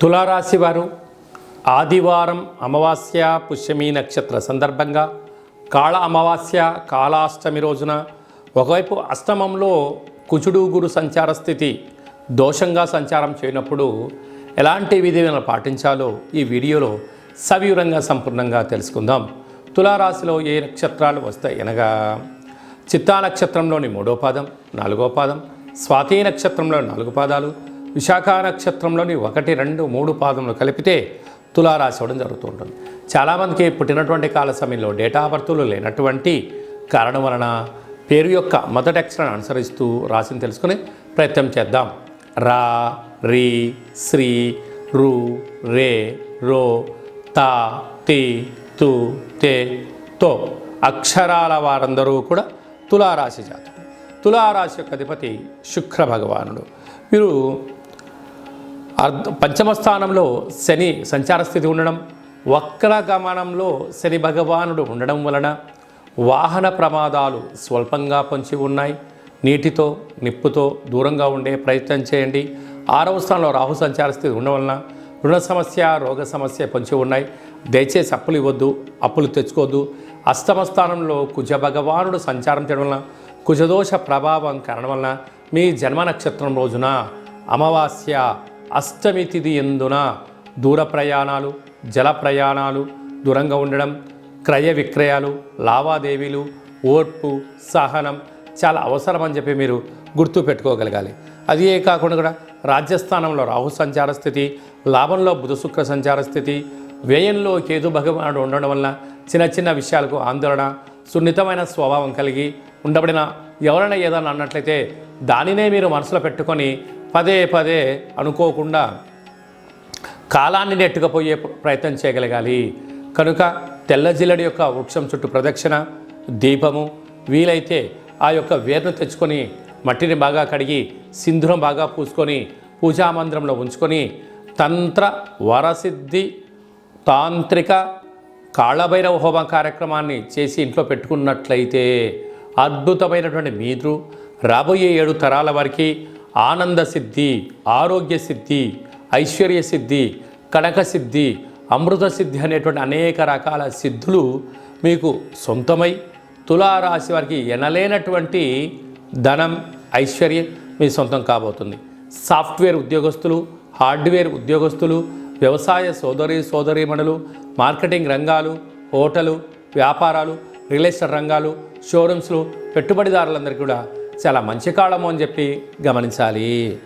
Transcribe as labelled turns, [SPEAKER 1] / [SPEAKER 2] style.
[SPEAKER 1] తులారాశి వారు ఆదివారం అమావాస్య పుష్యమి నక్షత్ర సందర్భంగా కాళ అమావాస్య కాళాష్టమి రోజున ఒకవైపు అష్టమంలో కుచుడు గురు సంచార స్థితి దోషంగా సంచారం చేయనప్పుడు ఎలాంటి విధులను పాటించాలో ఈ వీడియోలో సవివరంగా సంపూర్ణంగా తెలుసుకుందాం. తులారాశిలో ఏ నక్షత్రాలు వస్తాయి అనగా చిత్తా నక్షత్రంలోని మూడో పాదం నాలుగో పాదం స్వాతి నక్షత్రంలో నాలుగు పాదాలు విశాఖ నక్షత్రంలోని ఒకటి రెండు మూడు పాదములు కలిపితే తులారాశి అవడం జరుగుతూ ఉంటుంది. చాలామందికి పుట్టినటువంటి కాల సమయంలో డేటా బర్తులు లేనటువంటి కారణం వలన పేరు యొక్క మొదటి అక్షరాన్ని అనుసరిస్తూ రాశిని తెలుసుకుని ప్రయత్నం చేద్దాం. రా రీ శ్రీ రు రే రో తా తి తు తే తో అక్షరాల వారందరూ కూడా తులారాశి జాతకులు తులారాశి యొక్క అధిపతి శుక్ర భగవానుడు. వీరు పంచమ స్థానంలో శని సంచార స్థితి ఉండడం వక్ర గమనంలో శని భగవానుడు ఉండడం వలన వాహన ప్రమాదాలు స్వల్పంగా పొంచి ఉన్నాయి. నీటితో నిప్పుతో దూరంగా ఉండే ప్రయత్నం చేయండి. ఆరవ స్థానంలో రాహు సంచార స్థితి ఉండడం వలన రుణ సమస్య రోగ సమస్య పొంచి ఉన్నాయి. దయచేసి అప్పులు ఇవ్వద్దు అప్పులు తెచ్చుకోవద్దు. అష్టమ స్థానంలో కుజ భగవానుడు సంచారం చేయడం వలన కుజదోష ప్రభావం కారణం వలన మీ జన్మ నక్షత్రం రోజున అమావాస్య అష్టమి తిథి ఎందున దూర ప్రయాణాలు జల ప్రయాణాలు దూరంగా ఉండడం క్రయ విక్రయాలు లావాదేవీలు ఓర్పు సహనం చాలా అవసరం అని చెప్పి మీరు గుర్తు పెట్టుకోగలగాలి. అదే కాకుండా కూడా రాజ్యస్థానంలో రాహు సంచార స్థితి లాభంలో బుధ శుక్ర సంచార స్థితి వ్యయంలో కేతు భగవానుడు ఉండడం వలన చిన్న చిన్న విషయాలకు ఆందోళన సున్నితమైన స్వభావం కలిగి ఉండబడిన ఎవరైనా ఏదైనా అన్నట్లయితే దానినే మీరు మనసులో పెట్టుకొని పదే పదే అనుకోకుండా కాలాన్ని నెట్టుకుపోయే ప్రయత్నం చేయగలగాలి. కనుక తెల్ల జిల్లడి యొక్క వృక్షం చుట్టూ ప్రదక్షిణ దీపము వీలైతే ఆ యొక్క వేరును తెచ్చుకొని మట్టిని బాగా కడిగి సింధూరం బాగా పూసుకొని పూజా మందిరంలో ఉంచుకొని తంత్ర వరసిద్ధి తాంత్రిక కాళభైరవ హోమ కార్యక్రమాన్ని చేసి ఇంట్లో పెట్టుకున్నట్లయితే అద్భుతమైనటువంటి మీరు రాబోయే ఏడు తరాల వారికి ఆనంద సిద్ధి ఆరోగ్య సిద్ధి ఐశ్వర్య సిద్ధి కనక సిద్ధి అమృత సిద్ధి అనేటువంటి అనేక రకాల సిద్ధులు మీకు సొంతమై తులారాశి వారికి ఎనలేనటువంటి ధనం ఐశ్వర్యం మీ సొంతం కాబోతుంది. సాఫ్ట్వేర్ ఉద్యోగస్తులు హార్డ్వేర్ ఉద్యోగస్తులు వ్యవసాయ సోదరి సోదరీమణులు మార్కెటింగ్ రంగాలు హోటలు వ్యాపారాలు రియల్ ఎస్టేట్ రంగాలు షోరూమ్స్లు పెట్టుబడిదారులందరికీ కూడా చాలా మంచి కాలము అని చెప్పి గమనించాలి.